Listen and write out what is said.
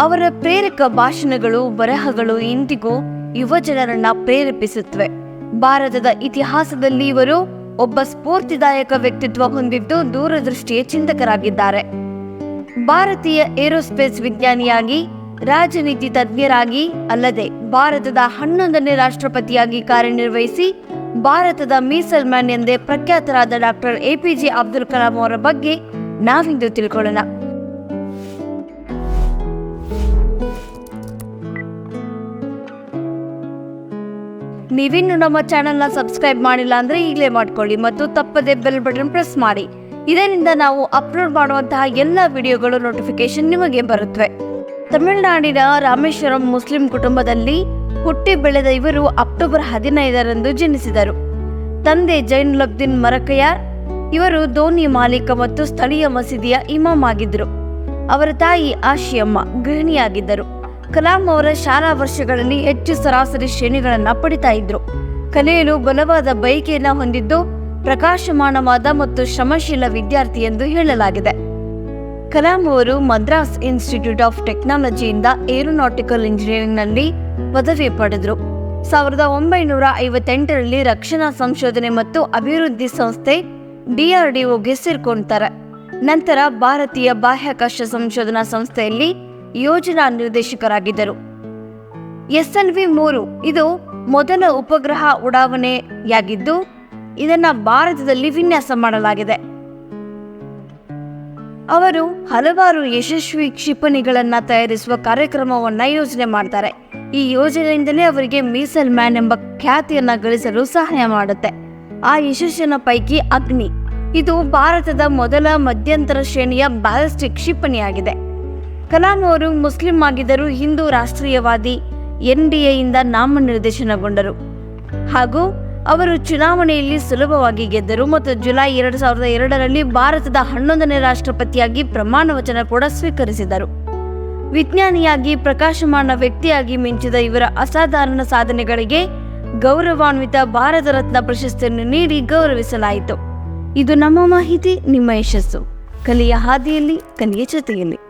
ಅವರ ಪ್ರೇರಕ ಭಾಷಣಗಳು, ಬರಹಗಳು ಇಂದಿಗೂ ಯುವ ಜನರನ್ನ ಪ್ರೇರೇಪಿಸುತ್ತವೆ. ಭಾರತದ ಇತಿಹಾಸದಲ್ಲಿ ಇವರು ಒಬ್ಬ ಸ್ಫೂರ್ತಿದಾಯಕ ವ್ಯಕ್ತಿತ್ವ ಹೊಂದಿದ್ದು ದೂರದೃಷ್ಟಿಯ ಚಿಂತಕರಾಗಿದ್ದಾರೆ. ಭಾರತೀಯ ಏರೋಸ್ಪೇಸ್ ವಿಜ್ಞಾನಿಯಾಗಿ, ರಾಜನೀತಿ ತಜ್ಞರಾಗಿ ಅಲ್ಲದೆ ಭಾರತದ ಹನ್ನೊಂದನೇ ರಾಷ್ಟ್ರಪತಿಯಾಗಿ ಕಾರ್ಯನಿರ್ವಹಿಸಿ, ಭಾರತದ ಮೀಸಲ್ ಮ್ಯಾನ್ ಎಂದೇ ಪ್ರಖ್ಯಾತರಾದ ಡಾಕ್ಟರ್ ಎಪಿಜೆ ಅಬ್ದುಲ್ ಕಲಾಂ ಅವರ ಬಗ್ಗೆ ನಾವಿಂದು ತಿಳ್ಕೊಳ್ಳೋಣ. ನೀವಿನ್ನು ನಮ್ಮ ಚಾನೆಲ್ನ ಸಬ್ಸ್ಕ್ರೈಬ್ ಮಾಡಿಲ್ಲ ಅಂದರೆ ಈಗಲೇ ಮಾಡ್ಕೊಳ್ಳಿ ಮತ್ತು ತಪ್ಪದೆ ಬೆಲ್ ಬಟನ್ ಪ್ರೆಸ್ ಮಾಡಿ. ಇದರಿಂದ ನಾವು ಅಪ್ಲೋಡ್ ಮಾಡುವಂತಹ ಎಲ್ಲ ವಿಡಿಯೋಗಳು ನೋಟಿಫಿಕೇಶನ್ ನಿಮಗೆ ಬರುತ್ತವೆ ತಮಿಳುನಾಡಿನ ರಾಮೇಶ್ವರಂ ಮುಸ್ಲಿಂ ಕುಟುಂಬದಲ್ಲಿ ಹುಟ್ಟಿ ಬೆಳೆದ ಇವರು ಅಕ್ಟೋಬರ್ ಹದಿನೈದರಂದು ಜನಿಸಿದರು. ತಂದೆ ಜೈನುಲಬ್ದಿನ್ ಮರಕಯಾರ್, ಇವರು ಧೋನಿ ಮಾಲೀಕ ಮತ್ತು ಸ್ಥಳೀಯ ಮಸೀದಿಯ ಇಮಾಮ್ ಆಗಿದ್ದರು ಅವರ ತಾಯಿ ಆಶಿಯಮ್ಮ ಗೃಹಿಣಿಯಾಗಿದ್ದರು. ಕಲಾಂ ಅವರ ಶಾಲಾ ವರ್ಷಗಳಲ್ಲಿ ಹೆಚ್ಚು ಸರಾಸರಿ ಶ್ರೇಣಿಗಳನ್ನು ಪಡಿತಾ ಇದ್ರು. ಕಲಿಯಲು ಬಲವಾದ ಬಯಕೆಯನ್ನು ಹೊಂದಿದ್ದು ಪ್ರಕಾಶಮಾನವಾದ ಮತ್ತು ಶ್ರಮಶೀಲ ವಿದ್ಯಾರ್ಥಿ ಎಂದು ಹೇಳಲಾಗಿದೆ. ಕಲಾಂ ಅವರು ಮದ್ರಾಸ್ ಇನ್ಸ್ಟಿಟ್ಯೂಟ್ ಆಫ್ ಟೆಕ್ನಾಲಜಿಯಿಂದ ಏರೋನಾಟಿಕಲ್ ಇಂಜಿನಿಯರಿಂಗ್ನಲ್ಲಿ ಪದವಿ ಪಡೆದರು. ಸಾವಿರದ ಒಂಬೈನೂರ ಐವತ್ತೆಂಟರಲ್ಲಿ ರಕ್ಷಣಾ ಸಂಶೋಧನೆ ಮತ್ತು ಅಭಿವೃದ್ಧಿ ಸಂಸ್ಥೆ ಡಿಆರ್ಡಿಒಗೆ ಸೇರ್ಕೊಳ್ತಾರೆ ನಂತರ ಭಾರತೀಯ ಬಾಹ್ಯಾಕಾಶ ಸಂಶೋಧನಾ ಸಂಸ್ಥೆಯಲ್ಲಿ ಯೋಜನಾ ನಿರ್ದೇಶಕರಾಗಿದ್ದರು. ಎಸ್ ಎಸ್ಎಲ್ವಿ ಮೂರು ಇದು ಮೊದಲ ಉಪಗ್ರಹ ಉಡಾವಣೆಯಾಗಿದ್ದು, ಇದನ್ನು ಭಾರತದಲ್ಲಿ ವಿನ್ಯಾಸ ಮಾಡಲಾಗಿದೆ. ಅವರು ಹಲವಾರು ಯಶಸ್ವಿ ಕ್ಷಿಪಣಿಗಳನ್ನು ತಯಾರಿಸುವ ಕಾರ್ಯಕ್ರಮವನ್ನು ಯೋಜನೆ ಮಾಡ್ತಾರೆ. ಈ ಯೋಜನೆಯಿಂದಲೇ ಅವರಿಗೆ ಮೀಸಲ್ ಮ್ಯಾನ್ ಎಂಬ ಖ್ಯಾತಿಯನ್ನು ಗಳಿಸಲು ಸಹಾಯ ಮಾಡುತ್ತೆ. ಆ ಯಶಸ್ಸಿನ ಪೈಕಿ ಅಗ್ನಿ. ಇದು ಭಾರತದ ಮೊದಲ ಮಧ್ಯಂತರ ಶ್ರೇಣಿಯ ಬ್ಯಾಲಿಸ್ಟಿಕ್ ಕ್ಷಿಪಣಿಯಾಗಿದೆ. ಕಲಾಂ ಅವರು ಮುಸ್ಲಿಂ ಆಗಿದ್ದರೂ ಹಿಂದೂ ರಾಷ್ಟ್ರೀಯವಾದಿ, ಎನ್ ಡಿ ಎಯಿಂದ ನಾಮನಿರ್ದೇಶನಗೊಂಡರು. ಹಾಗೂ ಅವರು ಚುನಾವಣೆಯಲ್ಲಿ ಸುಲಭವಾಗಿ ಗೆದ್ದರು ಮತ್ತು ಜುಲೈ ಎರಡು ಸಾವಿರದ ಎರಡರಲ್ಲಿ ಭಾರತದ ಹನ್ನೊಂದನೇ ರಾಷ್ಟ್ರಪತಿಯಾಗಿ ಪ್ರಮಾಣ ವಚನ ಕೂಡ ಸ್ವೀಕರಿಸಿದರು. ವಿಜ್ಞಾನಿಯಾಗಿ, ಪ್ರಕಾಶಮಾನ ವ್ಯಕ್ತಿಯಾಗಿ ಮಿಂಚಿದ ಇವರ ಅಸಾಧಾರಣ ಸಾಧನೆಗಳಿಗೆ ಗೌರವಾನ್ವಿತ ಭಾರತ ರತ್ನ ಪ್ರಶಸ್ತಿಯನ್ನು ನೀಡಿ ಗೌರವಿಸಲಾಯಿತು. ಇದು ನಮ್ಮ ಮಾಹಿತಿ, ನಿಮ್ಮ ಯಶಸ್ಸು. ಕಲಿಯ ಹಾದಿಯಲ್ಲಿ, ಕಲಿಯ ಜೊತೆಯಲ್ಲಿ.